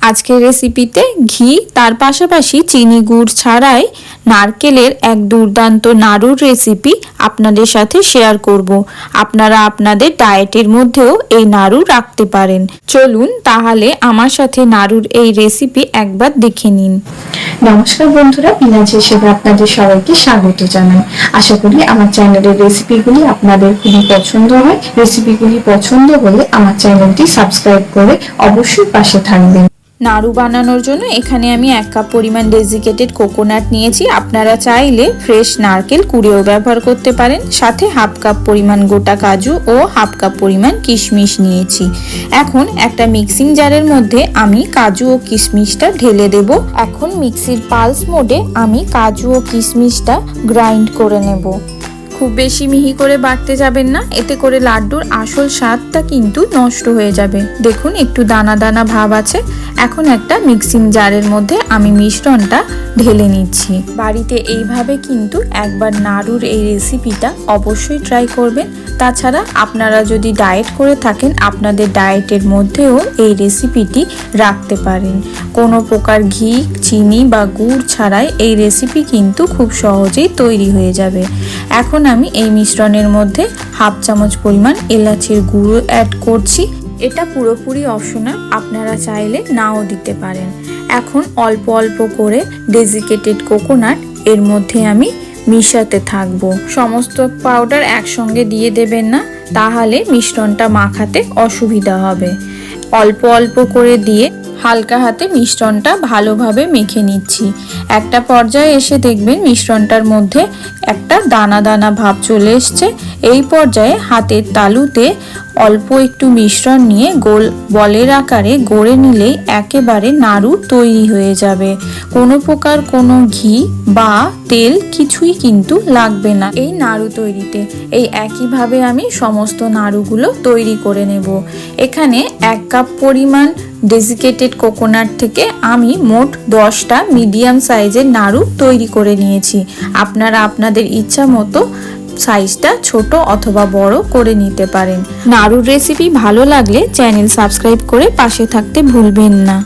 আজকের রেসিপিতে ঘি, তার পাশাপাশি চিনি গুড় ছাড়াই নারকেলের এক দুর্দান্ত নাড়ুর রেসিপি আপনাদের সাথে শেয়ার করব। আপনারা আপনাদের ডায়েটের মধ্যেও এই নাড়ু রাখতে পারেন। চলুন তাহলে আমার সাথে নাড়ুর এই রেসিপি একবার দেখে নিন। নমস্কার বন্ধুরা পিনাজ হিসেবে আপনাদের সবাইকে স্বাগত জানাই। আশা করি আমার চ্যানেলের রেসিপিগুলি আপনাদের খুবই পছন্দ হয়। রেসিপিগুলি পছন্দ হলে আমার চ্যানেলটি সাবস্ক্রাইব করে অবশ্যই পাশে থাকবেন। নাড়ু বানানোর জন্য এখানে আমি এক কাপ পরিমাণ ডেজিকেটেড কোকোনাট নিয়েছি। আপনারা চাইলে ফ্রেশ নারকেল কুড়েও ব্যবহার করতে পারেন। সাথে হাফ কাপ পরিমাণ গোটা কাজু ও হাফ কাপ পরিমাণ কিশমিশ নিয়েছি। এখন একটা মিক্সিং জারের মধ্যে আমি কাজু ও কিশমিশটা ঢেলে দেব। এখন মিক্সির পালস মোডে আমি কাজু ও কিশমিশটা গ্রাইন্ড করে নেব। খুব বেশি মিহি করে বাটতে যাবেন না। এতে করে লাড্ডুর আসল স্বাদটা কিন্তু নষ্ট হয়ে যাবে। দেখুন, একটু দানা দানা ভাব আছে। এখন একটা মিক্সিং জারের মধ্যে আমি মিশ্রণটা ঢেলে নিচ্ছি। বাড়িতে এইভাবে কিন্তু একবার নাড়ুর এই রেসিপিটা অবশ্যই ট্রাই করবেন। তাছাড়া আপনারা যদি ডায়েট করে থাকেন, আপনাদের ডায়েটের মধ্যেও এই রেসিপিটি রাখতে পারেন। কোনো প্রকার ঘি, চিনি বা গুড় ছাড়াই এই রেসিপি কিন্তু খুব সহজেই তৈরি হয়ে যাবে। এখন আমি এই মিশ্রণের মধ্যে হাফ চামচ পরিমাণ এলাচির গুঁড়ো অ্যাড করছি। এটা পুরোপুরি অপশনাল, আপনারা চাইলে নাও দিতে পারেন। এখন অল্প অল্প করে ডেজিকেটেড কোকোনাট এর মধ্যে আমি মিশাতে থাকব। সমস্ত পাউডার একসঙ্গে দিয়ে দেবেন না, তাহলে মিশ্রণটা মাখাতে অসুবিধা হবে। অল্প অল্প করে দিয়ে হালকা হাতে মিশ্রণটা ভালোভাবে মেখে নিচ্ছি। একটা পর্যায়ে এসে দেখবেন মিশ্রণটার মধ্যে একটা দানা দানা ভাব চলে এসছে। এই পর্যায়ে হাতের তালুতে অল্প একটু মিশ্রণ নিয়ে গোল বলের আকারে গড়ে নিলেই একেবারে নাড়ু তৈরি হয়ে যাবে। কোনো প্রকার কোনো ঘি বা তেল কিছুই কিন্তু লাগবে না এই নাড়ু তৈরিতে। এই একইভাবে আমি সমস্ত নাড়ুগুলো তৈরি করে নেব। এখানে এক কাপ পরিমাণ ডেজিকেটেড কোকোনাট থেকে আমি মোট দশটা মিডিয়াম সাইজের নাড়ু তৈরি করে নিয়েছি। আপনারা আপনাদের ইচ্ছা মতো সাইজটা ছোট অথবা বড় করে নিতে পারেন। নাড়ুর রেসিপি ভালো লাগলে চ্যানেল সাবস্ক্রাইব করে পাশে থাকতে ভুলবেন না।